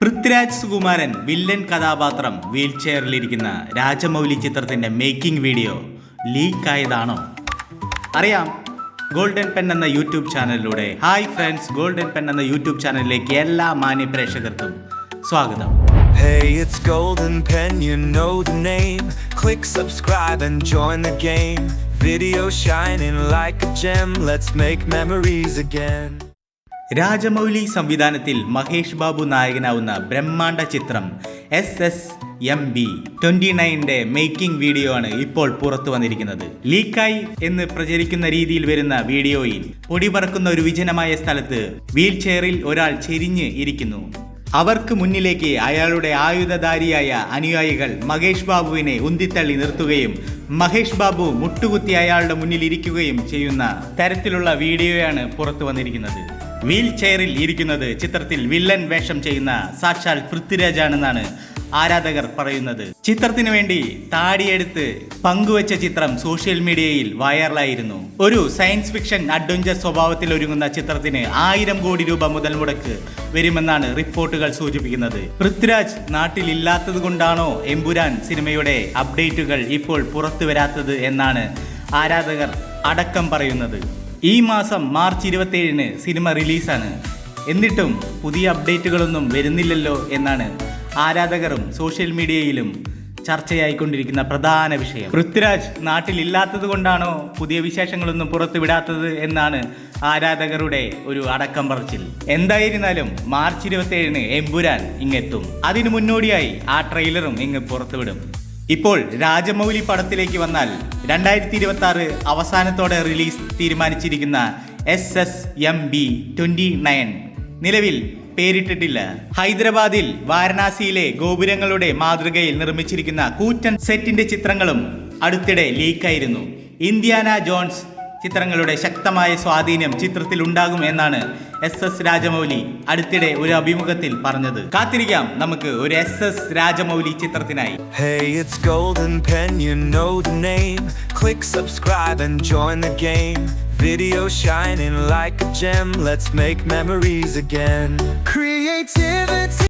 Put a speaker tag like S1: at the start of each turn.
S1: Prithviraj Sukumaran villain കഥാപാത്രം wheel ചെയറിലിരിക്കുന്ന രാജമൗലി ചിത്രത്തിന്റെ മേക്കിംഗ് വീഡിയോ ലീക്കായതാണോ അറിയാം ഗോൾഡൻ പെൻ എന്ന യൂട്യൂബ് ചാനലിലൂടെ ഹായ് ഫ്രണ്ട്സ് ഗോൾഡൻ പെൻ എന്ന യൂട്യൂബ് ചാനലിലേക്ക് എല്ലാ മാന്യ പ്രേക്ഷകർക്കും സ്വാഗതം
S2: Hey, it's Golden Pen, you know the name. Click subscribe and join the game. Video shining like a gem, let's make memories again.
S1: Rajamouli സംവിധാനത്തിൽ മഹേഷ് ബാബു നായകനാവുന്ന ബ്രഹ്മാണ്ഡ ചിത്രം S S M B twenty നയന്റെ making video ആണ് ഇപ്പോൾ പുറത്തു വന്നിരിക്കുന്നത്. ലീക്കായി എന്ന് പ്രചരിക്കുന്ന രീതിയിൽ വരുന്ന വീഡിയോയിൽ പൊടി പറക്കുന്ന ഒരു വിജനമായ സ്ഥലത്ത് വീൽ ചെയറിൽ ഒരാൾ ചെരിഞ്ഞ് ഇരിക്കുന്നു. അവർക്ക് മുന്നിലേക്ക് അയാളുടെ ആയുധധാരിയായ അനുയായികൾ മഹേഷ് ബാബുവിനെ ഉന്തിത്തള്ളി നിർത്തുകയും മഹേഷ് ബാബു മുട്ടുകുത്തി അയാളുടെ മുന്നിൽ ഇരിക്കുകയും ചെയ്യുന്ന തരത്തിലുള്ള വീഡിയോയാണ് പുറത്തു വന്നിരിക്കുന്നത്. വീൽ ചെയറിൽ ഇരിക്കുന്നത് ചിത്രത്തിൽ വില്ലൻ വേഷം ചെയ്യുന്ന സാക്ഷാൽ പൃഥ്വിരാജാണെന്നാണ് ആരാധകർ പറയുന്നത്. ചിത്രത്തിന് വേണ്ടി താടിയെടുത്ത് പങ്കുവച്ച ചിത്രം സോഷ്യൽ മീഡിയയിൽ വൈറലായിരുന്നു. ഒരു സയൻസ് ഫിക്ഷൻ അഡ്വഞ്ചർ സ്വഭാവത്തിൽ ഒരുങ്ങുന്ന ചിത്രത്തിന് ആയിരം കോടി രൂപ മുതൽ മുടക്ക് വരുമെന്നാണ് റിപ്പോർട്ടുകൾ സൂചിപ്പിക്കുന്നത്. പൃഥ്വിരാജ് നാട്ടിലില്ലാത്തത് കൊണ്ടാണോ എമ്പുരാൻ സിനിമയുടെ അപ്ഡേറ്റുകൾ ഇപ്പോൾ പുറത്തു വരാത്തത് എന്നാണ് ആരാധകർ അടക്കം പറയുന്നത്. ഈ മാസം മാർച്ച് ഇരുപത്തേഴിന് സിനിമ റിലീസാണ്. എന്നിട്ടും പുതിയ അപ്ഡേറ്റുകളൊന്നും വരുന്നില്ലല്ലോ എന്നാണ് ആരാധകരും സോഷ്യൽ മീഡിയയിലും ചർച്ചയായിക്കൊണ്ടിരിക്കുന്ന പ്രധാന വിഷയം. പൃഥ്വിരാജ് നാട്ടിലില്ലാത്തത് കൊണ്ടാണോ പുതിയ വിശേഷങ്ങളൊന്നും പുറത്തുവിടാത്തത് എന്നാണ് ആരാധകരുടെ ഒരു അടക്കം പറച്ചിൽ. എന്തായിരുന്നാലും മാർച്ച് ഇരുപത്തേഴിന് എമ്പുരാൻ ഇങ്ങെത്തും. അതിനു മുന്നോടിയായി ആ ട്രെയിലറും ഇങ്ങ് പുറത്തുവിടും. ഇപ്പോൾ രാജമൗലി പടത്തിലേക്ക് വന്നാൽ രണ്ടായിരത്തി ഇരുപത്തി ആറ് അവസാനത്തോടെ release തീരുമാനിച്ചിരിക്കുന്ന S S M B twenty nine നിലവിൽ പേരിട്ടിട്ടില്ല. ഹൈദരാബാദിൽ വാരണാസിയിലെ ഗോപുരങ്ങളുടെ മാതൃകയിൽ നിർമ്മിച്ചിരിക്കുന്ന കൂറ്റൻ സെറ്റിന്റെ ചിത്രങ്ങളും അടുത്തിടെ ലീക്കായിരുന്നു. ഇന്ത്യാന ജോൺസ് ചിത്രങ്ങളുടെ ശക്തമായ സ്വാധീനം ചിത്രത്തിൽ ഉണ്ടാകും എന്നാണ് എസ് എസ് രാജമൗലി അടുത്തിടെ ഒരു അഭിമുഖത്തിൽ പറഞ്ഞത് കാത്തിരിക്കാം നമുക്ക് ഒരു എസ് എസ് രാജമൗലി ചിത്രത്തിനായി
S2: Hey, it's Golden Pen, you know the name. Click subscribe and join the game. Video shining like a gem, let's make memories again. Creativity.